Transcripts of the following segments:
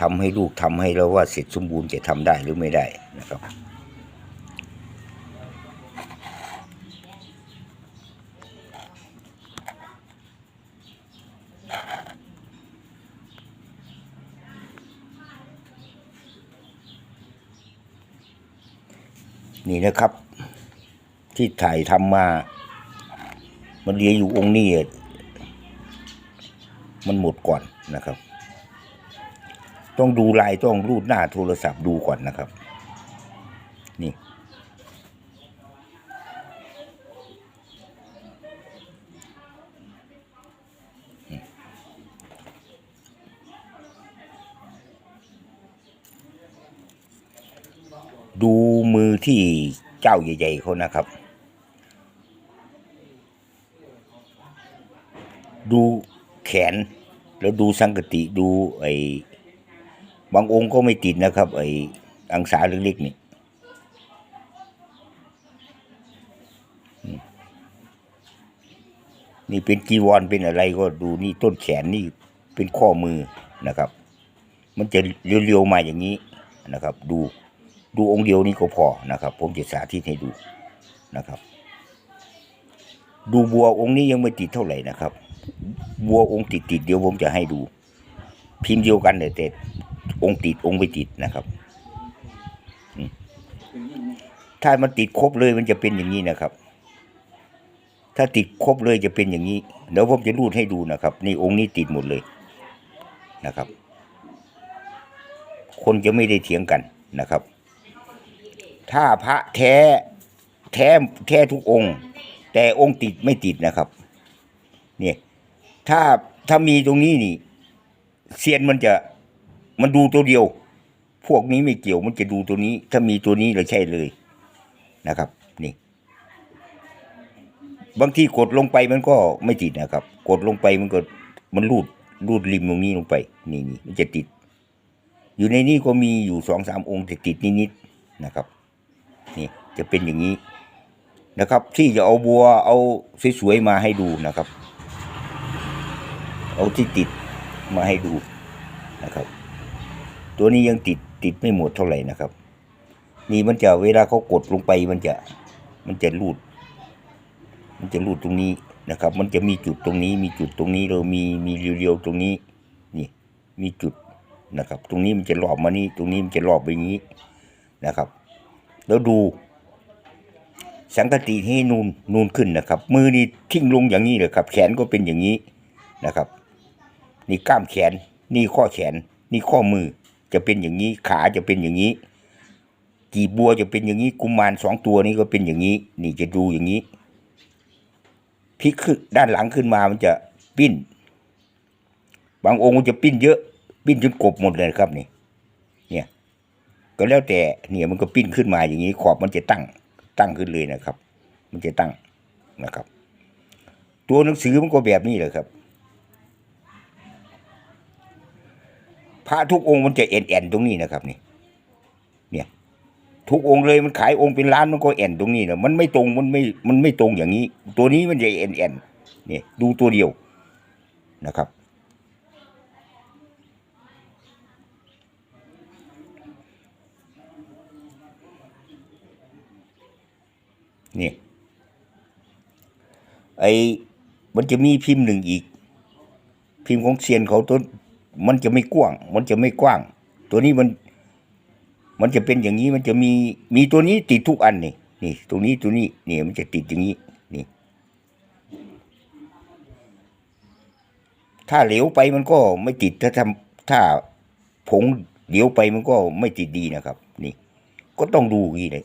ทำให้ลูกทำให้แล้วว่าเสร็จสมบูรณ์จะทำได้หรือไม่ได้นะครับนี่นะครับ ที่ถ่ายทำมา มันเหลียอยู่องค์นี้มันหมดก่อนนะครับ ต้องดูลายต้องรูดหน้าโทรศัพท์ดูก่อนนะครับ นี่ ดูมือที่เจ้าใหญ่ๆเขานะครับ ดูแขนแล้วดูสังกติดูไอ บางองค์ก็ไม่ติดนะครับ ไอ้อังสาเล็กๆนี่นี่เป็นจีวรเป็นอะไรก็ดูนี่ต้นแขนนี่เป็นข้อมือนะครับ มันจะเรียวๆมาอย่างนี้นะครับ ดูดูองค์เดียวนี่ก็พอนะครับ ผมจะสาธิตให้ดูนะครับ ดูบัวองค์นี้ยังไม่ติดเท่าไหร่นะครับ บัวองค์ติดติดเดียวผมจะให้ดู พิมพ์เดียวกันแต่ องค์ติดองค์ไม่ติดนะครับ ถ้ามันติดครบเลยมันจะเป็นอย่างนี้นะครับ ถ้าติดครบเลยจะเป็นอย่างนี้เดี๋ยวผมจะรูดให้ดูนะครับ นี่องค์นี้ติดหมดเลยนะครับ คนจะไม่ได้เถียงกันนะครับ ถ้าพระแท้แท้แท้ทุกองค์ แต่องค์ติดไม่ติดนะครับ เนี่ย ถ้าถ้ามีตรงนี้นี่เซียนมันจะ มันดูตัวเดียว พวกนี้ไม่เกี่ยวมันจะดูตัวนี้ ถ้ามีตัวนี้เราใช่เลยนะครับ นี่ บางทีกดลงไปมันก็ไม่ติดนะครับ กดลงไปมันก็มันรูดรูดริมตรงนี้ลงไป นี่นี่มันจะติด อยู่ในนี้ก็มีอยู่สองสามองค์แต่ติดนิดๆนะครับ นี่จะเป็นอย่างนี้นะครับ ที่จะเอาบัวเอาสวยๆมาให้ดูนะครับ เอาที่ติดมาให้ดูนะครับ ตัวนี้ยังติดติดไม่หมดเท่าไหร่นะครับ นี่มันจะเวลาเขากดลงไปมันจะมันจะรูด มันจะรูดตรงนี้นะครับ มันจะมีจุดตรงนี้ มีจุดตรงนี้เรามีมีเรียวๆตรงนี้นี่มีจุดนะครับ ตรงนี้มันจะรอบมานี่ตรงนี้มันจะรอบไปอย่างนี้นะครับ แล้วดู สังกติให้นูนนูนขึ้นนะครับ มือนี่ทิ้งลงอย่างนี้เลยครับ แขนก็เป็นอย่างนี้นะครับ นี่กล้ามแขน นี่ข้อแขน นี่ข้อมือ จะเป็นอย่างนี้ ขาจะเป็นอย่างนี้กีบัวจะเป็นอย่างนี้กุมารสองตัวนี้ก็เป็นอย่างนี้ นี่จะดูอย่างนี้พลิกขึ้นด้านหลังขึ้นมามันจะปิ้น บางองค์มันจะปิ้นเยอะ ปิ้นจนกบหมดเลยครับนี่ เนี่ย ก็แล้วแต่เนี่ยมันก็ปิ้นขึ้นมาอย่างนี้ขอบมันจะตั้ง ตั้งขึ้นเลยนะครับ มันจะตั้งนะครับ ตัวหนังสือมันก็แบบนี้แหละครับ พระทุกองค์มันจะเอ็นแอนตรงนี้นะครับนี่ เนี่ย ทุกองค์เลยมันขายองค์เป็นล้านมันก็เอ็นตรงนี้นะมันไม่ตรงมันไม่มันไม่ตรงอย่างนี้ ตัวนี้มันจะเอ็นแอนเนี่ยดูตัวเดียวนะครับ นี่ไอมันจะมีพิมพ์หนึ่งอีก พิมพ์ของเซียนเขาตัว มันจะไม่กว้าง มันจะไม่กว้าง ตัวนี้มัน มันจะเป็นอย่างนี้มันจะมีมีตัวนี้ติดทุกอันนี่นี่ ตรงนี้ตัวนี้นี่มันจะติดอย่างนี้นี่ ถ้าเหลวไปมันก็ไม่ติดถ้าทำถ้าผงเหลวไปมันก็ไม่ติดดีนะครับ นี่ ก็ต้องดูอย่างนี้เลย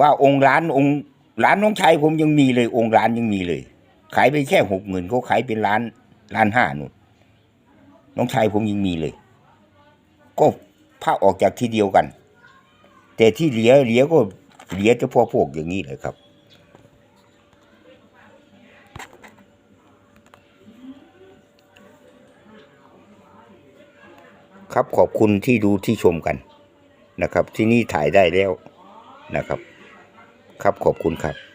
ว่าองค์ร้านองค์ร้านน้องชายผมยังมีเลย องค์ร้านยังมีเลย ขายไปแค่หกหมื่นเขาขายเป็นล้านล้านห้านู่น น้องชายผมยังมีเลย ก็พาออกจากที่เดียวกัน แต่ที่เหลียเหลียก็เหลียเฉพาะพวกอย่างนี้เลยครับ ครับขอบคุณที่ดูที่ชมกันนะครับ ที่นี่ถ่ายได้แล้วนะครับ ครับขอบคุณครับ